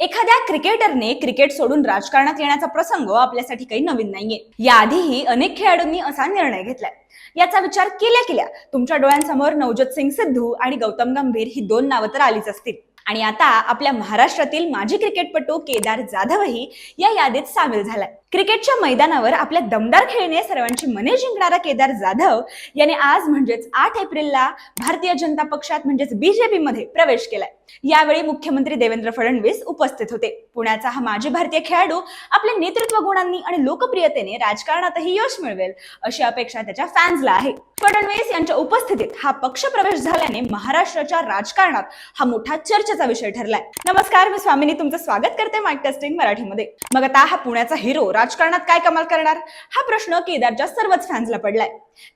एखाद्या क्रिकेटरने क्रिकेट सोडून राजकारणात येण्याचा प्रसंग आपल्यासाठी काही नवीन नाहीये. याआधीही अनेक खेळाडूंनी असा निर्णय घेतलाय. याचा विचार केल्या केल्या तुमच्या डोळ्यांसमोर नवजोत सिंग सिद्धू आणि गौतम गंभीर ही दोन नावं तर आलीच असतील. आणि आता आपल्या महाराष्ट्रातील माजी क्रिकेटपटू केदार जाधवही या यादीत सामील झालाय. क्रिकेटच्या मैदानावर आपल्या दमदार खेळीने सर्वांची मने जिंकणारा केदार जाधव याने आज म्हणजेच आठ एप्रिलला भारतीय जनता पक्षात म्हणजेच बीजेपी मध्ये प्रवेश केलाय. यावेळी मुख्यमंत्री देवेंद्र फडणवीस उपस्थित होते. पुण्याचा हा माजी भारतीय खेळाडू आपल्या नेतृत्व गुणांनी आणि लोकप्रियतेने राजकारणातही यश मिळवेल अशी अपेक्षा त्याच्या फॅन्सला आहे. फडणवीस यांच्या उपस्थितीत हा पक्ष प्रवेश झाल्याने महाराष्ट्राच्या राजकारणात हा मोठा चर्चेचा विषय ठरलाय. नमस्कार मी स्वामिनी. तुमचं स्वागत करते माइक टेस्टिंग मराठीमध्ये. मग आता हा पुण्याचा हिरो राजकारणात काय कमाल करणार? हा प्रश्न केदारच्या सर्वच फॅन्सला पडलाय.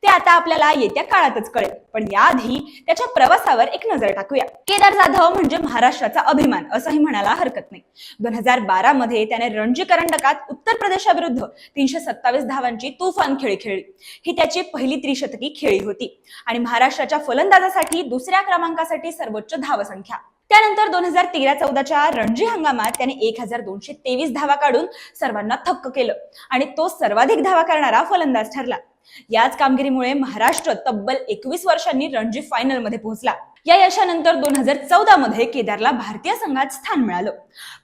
ते आता आपल्याला येत्या काळातच कळेल. पण याआधी त्याच्या प्रवासावर एक नजर टाकूया. केदार जाधव म्हणजे महाराष्ट्राचा अभिमान असंही म्हणायला हरकत नाही. दोन हजार बारा मध्ये त्याने रणजी करंडकात उत्तर प्रदेशाविरुद्ध तीनशे सत्तावीस धावांची तुफान खेळी खेळली. ही त्याची पहिली त्रिशतकी खेळी होती. आणि महाराष्ट्राच्या फलंदाजासाठी दुसऱ्या क्रमांकासाठी सर्वोच्च धावसंख्या. त्यानंतर दोन हजार तेरा चौदाच्या रणजी हंगामात त्याने एक हजार दोनशे तेवीस धावा काढून सर्वांना थक्क केलं. आणि तो सर्वाधिक धावा करणारा फलंदाज ठरला. याच कामगिरीमुळे महाराष्ट्र तब्बल एकवीस वर्षांनी रणजी फायनलमध्ये पोहोचला. या यशानंतर दोन हजार चौदा मध्ये केदारला भारतीय संघात स्थान मिळालं.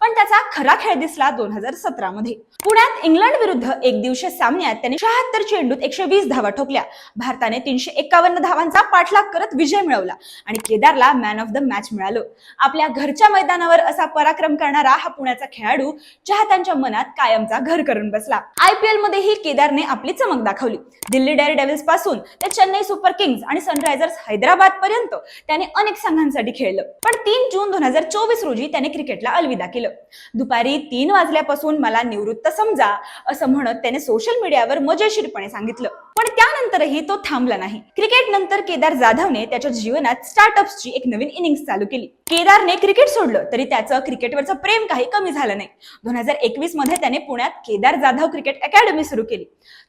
पण त्याचा खरा खेळ दिसला दोन हजार सतरा मध्ये पुण्यात इंग्लंड विरुद्ध एक दिवशी सामन्यात त्याने शहात्तर चेंडूत एकशे वीस धावा ठोकल्या. भारताने तीनशे एकावन्न धावांचा पाठलाग करत विजय मिळवला आणि केदारला मॅन ऑफ द मॅच मिळालं. आपल्या घरच्या मैदानावर असा पराक्रम करणारा हा पुण्याचा खेळाडू चाहत्यांच्या मनात कायमचा घर करून बसला. आय पी एल मध्येही केदारने आपली चमक दाखवली. दिल्ली डेअर डेव्हिल्सपासून ते चेन्नई सुपर किंग्स आणि सनरायझर्स हैदराबाद पर्यंत त्याने अनेक संघांसाठी खेळलं. पण तीन जून दोन हजार चोवीस रोजी त्याने क्रिकेटला अलविदा केलं. दुपारी तीन वाजल्यापासून मला निवृत्त समजा असं म्हणत त्याने सोशल मीडियावर मजेशीरपणे सांगितलं. पण त्यानंतरही तो थांबला नाही. क्रिकेट नंतर केदार जाधवने त्याच्या जीवनात स्टार्टअप्सची एक नवीन इनिंग्स चालू केली. केदारने क्रिकेट सोडलं तरी त्याचं क्रिकेटवरचं प्रेम काही कमी झालं नाही. दोन हजार एकवीसमध्ये त्याने पुण्यात केदार जाधव क्रिकेट अकॅडमी सुरू केली.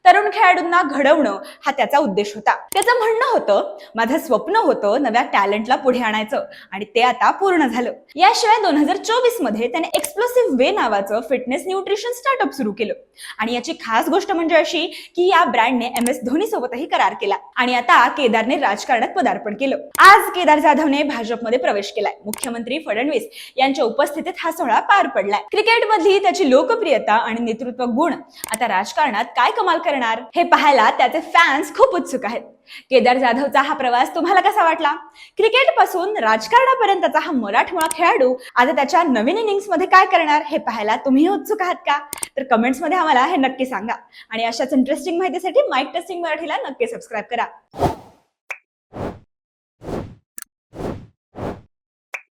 तरुण खेळाडूंना घडवणं हा त्याचा उद्देश होता. त्याचं म्हणणं होतं माझं स्वप्न होतं नव्या टॅलेंटला पुढे आणायचं आणि ते आता पूर्ण झालं. याशिवाय दोन हजार चोवीसमध्ये त्याने एक्सप्लोसिव्ह वे नावाचं फिटनेस न्यूट्रिशन स्टार्टअप सुरू केलं. आणि याची खास गोष्ट म्हणजे अशी की या ब्रँडने एम एस धोनी सोबतही करार केला आणि आता केदारने राजकारणात पदार्पण केलं. आज केदार जाधवने भाजपमध्ये प्रवेश केलाय. मुख्यमंत्री फडणवीस यांच्या उपस्थितीत हा सोहळा पार पडलाय. क्रिकेटमधली त्याची लोकप्रियता आणि नेतृत्व गुण आता राजकारणात काय कमाल करणार हे पाहायला त्याचे फॅन्स खूप उत्सुक आहेत. केदार जाधवचा हा प्रवास तुम्हाला कसा वाटला? क्रिकेटपासून राजकारणापर्यंतचा हा मराठमोळा खेळाडू आता त्याच्या नवीन इनिंग्समध्ये काय करणार हे पाहायला तुम्ही उत्सुक आहात का? तर कमेंट्समध्ये आम्हाला हे नक्की सांगा. आणि अशाच इंटरेस्टिंग माहितीसाठी माईक टेस्टिंग मराठीला नक्की सबस्क्राईब करा.